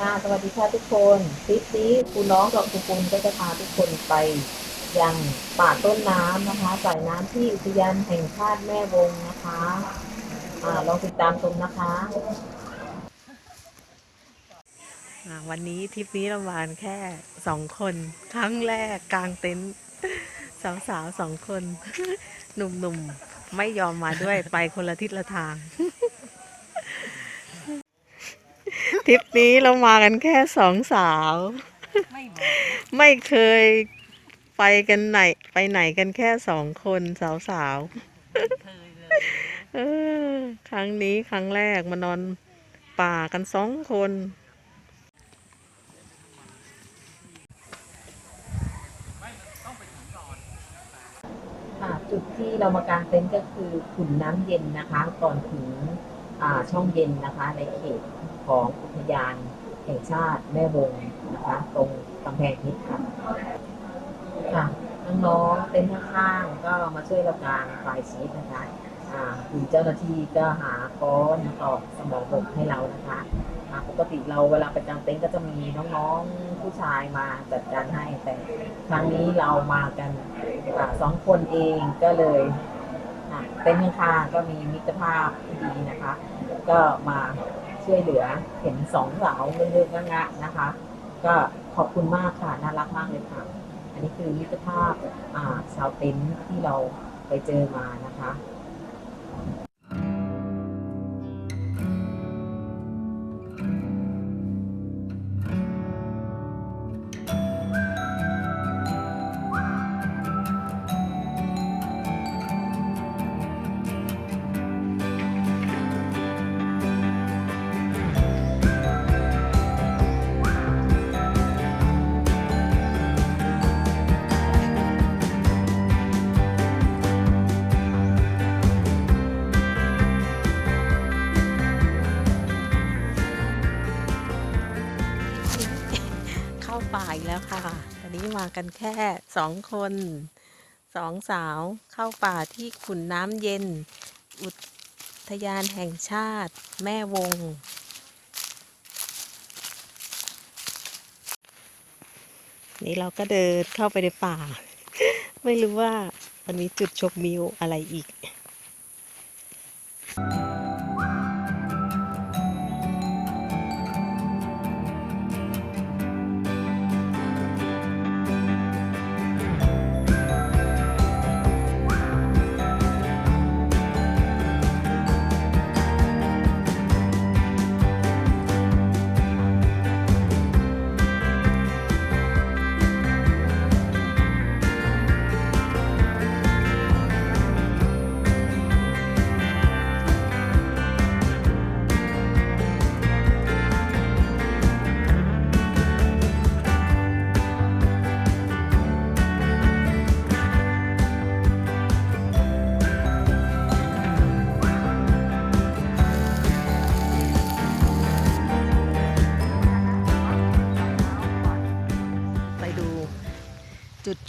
ค่ะสวัสดีค่ะทุกคนคลิปนี้คุณน้องกับคุณปุณก็จะพาทุกคนไปยังป่าต้นน้ำนะคะสายน้ำที่อุทยานแห่งชาติแม่วงนะคะอ่าลองติดตามชมนะคะอ่าวันนี้ทริปนี้เรามานแค่สองคน ครั้งแรกกลางเต็นท์สาวสาวๆสองคน หนุ่มๆ ไม่ยอมมาด้วยไปคนละทิศละทาง ท ริปนี้เรามากันแค่สองสาวไม่เคยไปกันไหน ไปไหนกันแค่สองคนสาวสาวๆเออครั้งนี้ครั้งแรกมานอนป่ากันสองคน อ่าจุดที่เรามากางเต็นท์ก็คือขุนน้ำเย็นนะคะ ก่อนถึงอ่า ช่องเย็นนะคะในเขตของอุทยานแห่งชาติแม่วงนะคะตรงกำแพงเพชรค่ะค่ะน้องๆเต็นท์ข้างๆก็มาช่วยเรากางไฟชีสนะคะคุณเจ้าหน้าที่ก็หาค้อนตอกสมองบกให้เรานะคะปกติเราเวลาไปกางเต็นท์ก็จะมีน้องๆผู้ชายมาจัดการให้แต่ครั้งนี้เรามากันสองคนเองก็เลย นะเต็นท์ข้างาก็มีมิตรภาพที่ดีนะคะ ก็มาช่วยเหลือเห็นสองสาวเลือกๆงะนะคะ ก็ขอบคุณมากค่ะน่ารักมากเลยค่ะ อันนี้คือมิตรภาพชาวเต็นท์ที่เราไปเจอมานะคะ มากันแค่สองคนสองสาวเข้าป่าที่ขุนน้ำเย็น อุทยานแห่งชาติ แม่วง นี่เราก็เดินเข้าไปในป่า ไม่รู้ว่ามันมีจุดชมวิวอะไรอีก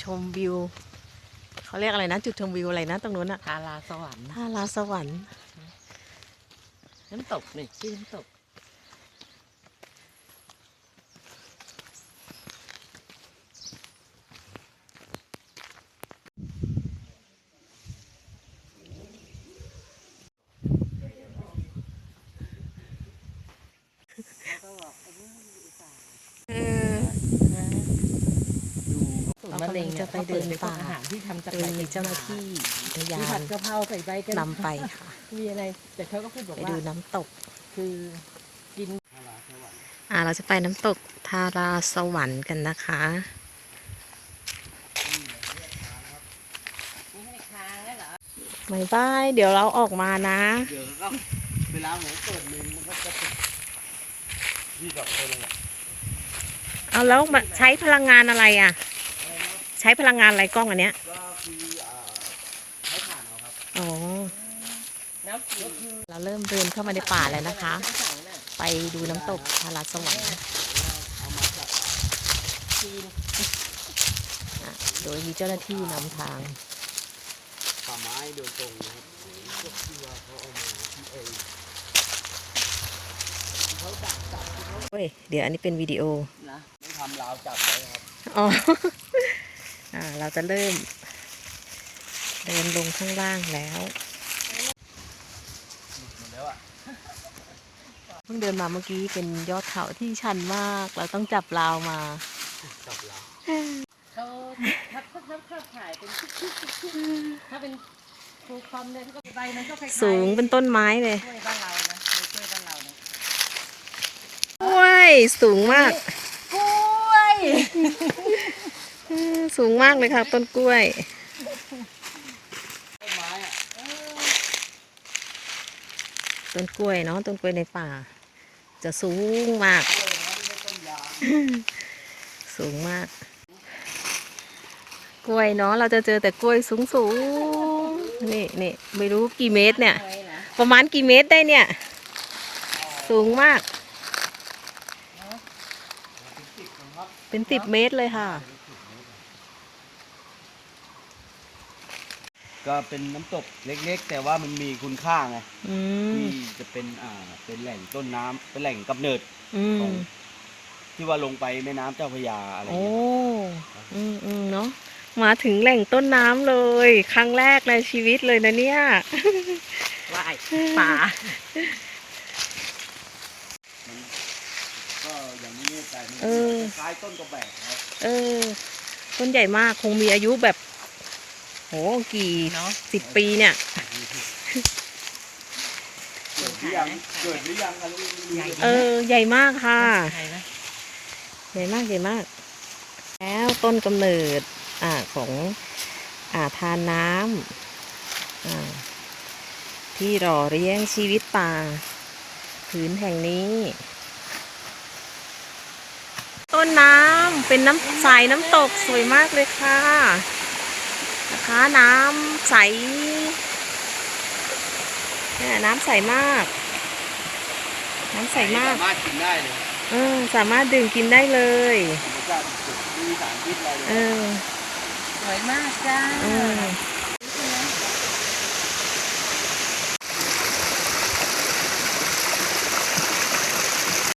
ชมวิวเขาเรียกอะไรนะ จุดชมวิวอะไรนะตรงนู้นอะทาราสวรรค์ท่าลาสวรรค์น้ำตกนี่ชื่อน้ำตก เรากำลังจะไปเดินป่าอาหารที่ทำจากโดยมีเจ้าหน้าที่อุทยามีผันดกะเพราใส่ใบกันนำไปค่ะมีอะไรแต่เขาก็พูดบอกไปว่าดูน้ำตก คือกินอ่าเราจะไปน้ำตกทาราสวรรค์กันนะคะบายบายเดี๋ยวเราออกมานะ เดี๋ยวก็เวลาผมเปิดเมมมันก็จะติดที่กับคนเลยอะเอาแล้วมาใช้พลังงานอะไรอะ ใช้พลังงานอะไรกล้องอันเนี้ยก็คืออ่าใช้ผ่านเอาครับอ๋อน้ำกินเราเริ่มเดินเข้ามาในป่าแล้วนะคะไปดูน้ำตกทาราสวรรค์อะโดยมีเจ้าหน้าที่นำทาง ป่าไม้โดยตรงนะครับพวกที่ว่าเขาเอามาที่เองไปยเดี๋ยวอันนี้เป็นวิดีโอ นะไม่ทำราวจับไว้ครับอ๋อ อ่าเราจะเริ่ม เดินลงข้างล่างแล้วหมดแล้วอะเพิ่งเดินมาเมื่อกี้เป็นยอดเขาที่ชันมาก เราต้องจับราวมาจับราวเขาถ้าถ้าถ้าถ้าถ่ายเป็นชิคชิคชิคชิคถ้าเป็นฟูลคอมเนี่ยที่ก็ใบมันก็คล้ายๆสูงเป็นต้นไม้เลยกล้วยบ้านเรานะกล้วยบ้านเรานะกล้วยสูงมากกล้วยอืม สูงมากเลยค่ะ ต้นกล้วยต้นไม้อะต้นกล้วยเนาะต้นกล้วยในป่า จะสูงมาก สูงมาก กล้วยเนาะเราจะเจอแต่กล้วยสูงสูงนี่นี่ไม่รู้กี่เมตรเนี่ย ประมาณกี่เมตรได้เนี่ย สูงมาก เป็นสิบเมตรเลยค่ะ ก็เป็นน้ำตกเล็กๆ แต่ว่ามันมีคุณค่าไงอืมที่จะเป็นอ่าเป็นแหล่งต้นน้ำเป็นแหล่งกำเนิด อืขอมงที่ว่าลงไปแม่น้ำเจ้าพระยาอะไรอย่างโอ้เงี้ยอืมอืมเนาะมาถึงแหล่งต้นน้ำเลย ครั้งแรกในชีวิตเลยนะเนี่ย ว่ายป่า มันก็อย่างนี้แต่มันเออ คล้ายต้นกระแบกครับเออต้นใหญ่มากคงมีอายุแบบ โหกี่เนาะสิบปีเนี่ยเกิดหรือยังเกิดหรือยังอะไรใหญ่เออ ใหญ่มากค่ะ ใหญ่นะใหญ่มากใหญ่มาก แล้วต้นกำเนิด อ่าของอ่าทานน้ำอ่าที่รอเลี้ยงชีวิตป่าผืนแห่งนี้ ต้นน้ำเป็นน้ำสายน้ำตกสวยมากเลยค่ะ นะคะน้ำใสเนี่ยน้ำใสมาก น้ำใสมากสามารถกินได้เลยเออสามารถดื่มกินได้เลยธรรมชาติสุดมีสารพิษอะไรเลเอยอสวยมากจ้าเออ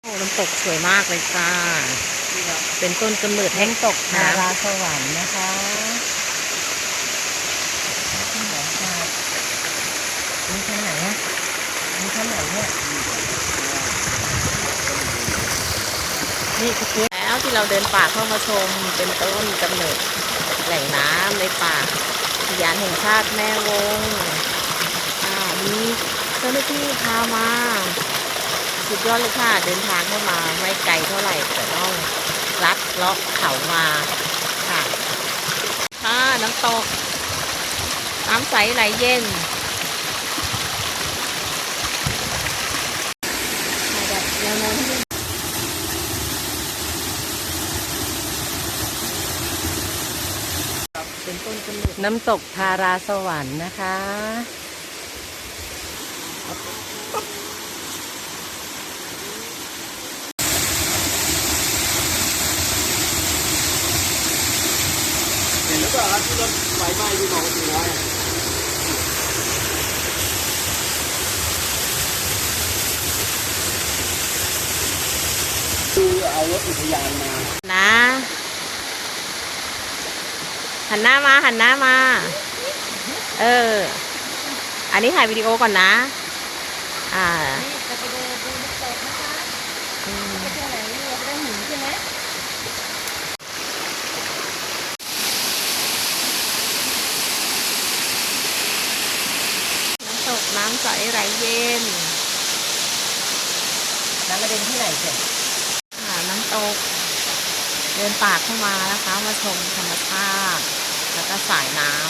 โอ้น้ำตกสวยมากเลยค่ะเป็นต้นกำเนิดแห่งตกนานะราสวรรค์นะคะที่ไหนค่ะมีชั้นไหนอะมี ชั้นไหนเนี่ยนี่คือแล้วที่เราเดินป่าเข้ามาชมเป็นต้นกำเนิดแหล่งน้ำในป่าอุทยานแห่งชาติแม่วงอ่ามีเจ้าหน้าที่พามา สุดยอดเลยค่ะ เดินทางเข้ามาไม่ไกลเท่าไหร่ แต่ต้องลัดเลาะเขามาค่ะค่ะน้ำตก น้ำใสไหลเย็นถ่ายแบบแนวโน้มให้ดูเป็นต้ นกำเนิดน้ำตกทาราสวรรค์นะคะ เห็นหรือเปล่าครับที่รถไฟไหม้ที่มองอยู่น้อยคือเอารถอุทยานมานะ หันหน้ามา หันหน้ามา เออ อันนี้ถ่ายวิดีโอก่อนนะ อ่านี่จะไปเดินดูน้ำตกนะคะอืมไปเที่ยวไหนเราไปได้หินใช่ไหมน้ำตกน้ำใสไหลเย็น น้ำมาเดินที่ไหนเสร็จอ่าน้ำตก เดินป่าเข้ามานะคะ มาชมธรรมชาติ แล้วก็สายน้ำ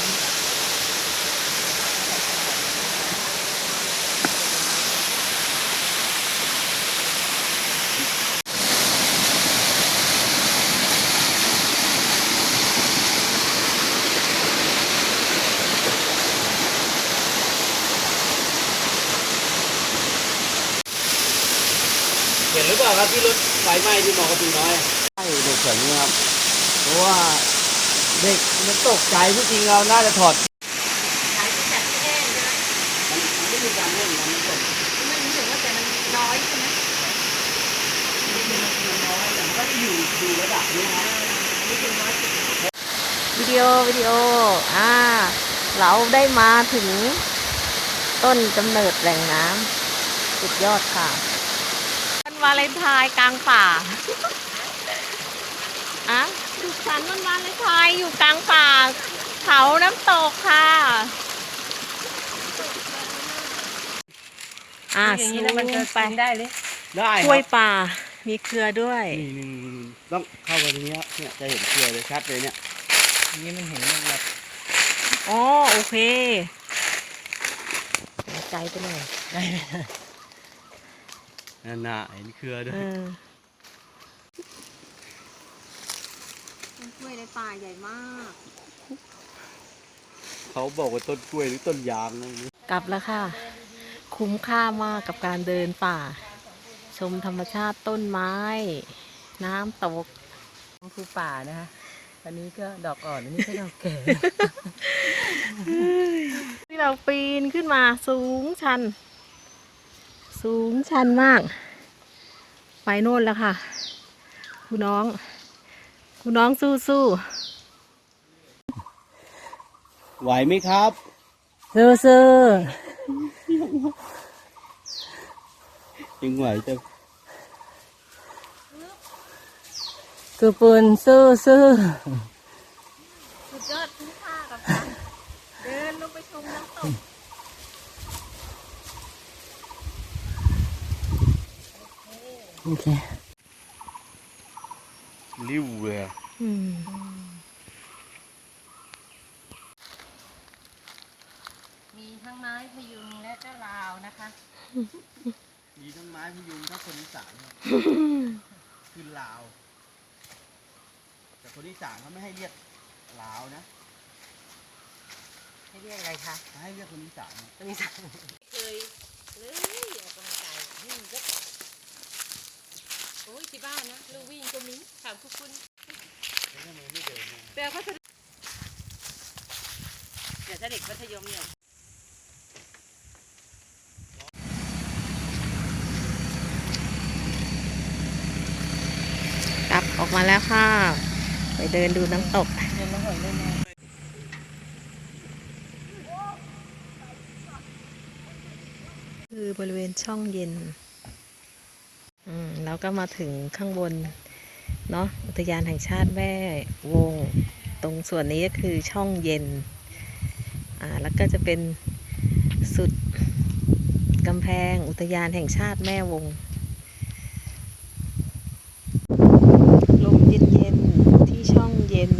เห็นหรือเปล่าครับที่รถไฟไหม้ที่มองประตูน้อย ให้เด็กแบนี้ครับ เพราะว่าเด็กมันตกใจที่จริงเราน่าจะถอดขายที่แบบแห้งใช่ไหมมันไม่มีการเล่นมันตกมันรู้สึกว่าแต่มันน้อยใช่ไหมมันน้อยแต่มันก็อยู่ดูระดับนี้นะนี่คือน้อวิดีโอวิดีโออ่าเราได้มาถึงต้นกำเนิดแหล่งน้ำสุดยอดค่ะวันวาเลนไทน์กลางป่า อะสุขสันต์วันวาเลนไทน์อยู่กลางป่า เขาน้ำตกค่ะ อ่าอย่างซูนี้แล้วมันจะมไปกินได้เลยได้คกล้วยรับป่า มีเครือด้วย นี่นี่นี่นี่ต้องเข้าไปตรงนี้ครับเนี่ยจะเห็นเครือเลยชัดเลยเนี่ยนี่มันเห็นมันแบบอ๋อ โอเคหายใจไปหน่อยนั่นน่ะเห็นเครือด้วเอยอต้นก ล้วยในป่าใหญ่มาก เขาบอกว่าต้นกล้วยหรือต้นยางนะกลับแล้วค่ะ คุ้มค่ามากกับการเดินป่า ชมธรรมชาติต้นไม้ น้ำตกคือป่านะคะอันนี้ก็ดอกอ่อน อันนี้ก็ดอกแก่ ที่เราปีนขึ้นมาสูงชัน สูงชันมาก ไปโน่นแล้วค่ะ คุณน้อง คุณน้องสู้สู้ไหวไหมครับซื้อซื้อยังไหวจะคือปืนซื้อซื้อสุดยอดคุ้มค่ากับการเดินลงไปชมน้ำตกโอเค ริ้วเลยอืมมีทั้งไม้พยุงและก็ลาวนะคะ มีทั้งไม้พยุงทั้งคนอีสานครับคือลาว แต่คนอีสานเขาไม่ให้เรียกลาวนะให้เรียกอะไรคะเขาให้เรียกคนอีสานตอนนี้สั่งเคยเลยออกกำลังกายวิ่งก็โอ้ยที่บ้านนะลูกวิ่ง ก็มีถามคุณคุณแล้วทำไมไม่เดินมาแปลว่าเดี๋ยวถ้าเด็กมัธยมเนี่ยกลับออกมาแล้วค่ะ ไปเดินดูน้ำตก เดินมาหอยเลยนะคือบริเวณช่องเย็น อืม แล้วก็มาถึงข้างบน เนาะอุทยานแห่งชาติแม่วง ตรงส่วนนี้ก็คือช่องเย็น อ่า แล้วก็จะเป็นสุดกำแพงอุทยานแห่งชาติแม่วง ลมเย็นๆ ที่ช่องเย็น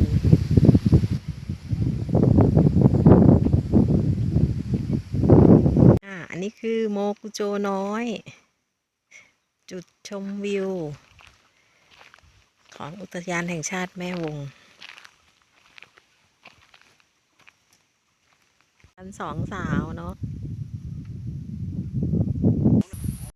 อ่าอันนี้คือโมกุโจน้อย จุดชมวิว ของอุทยานแห่งชาติแม่วงกันสองสาวเนาะ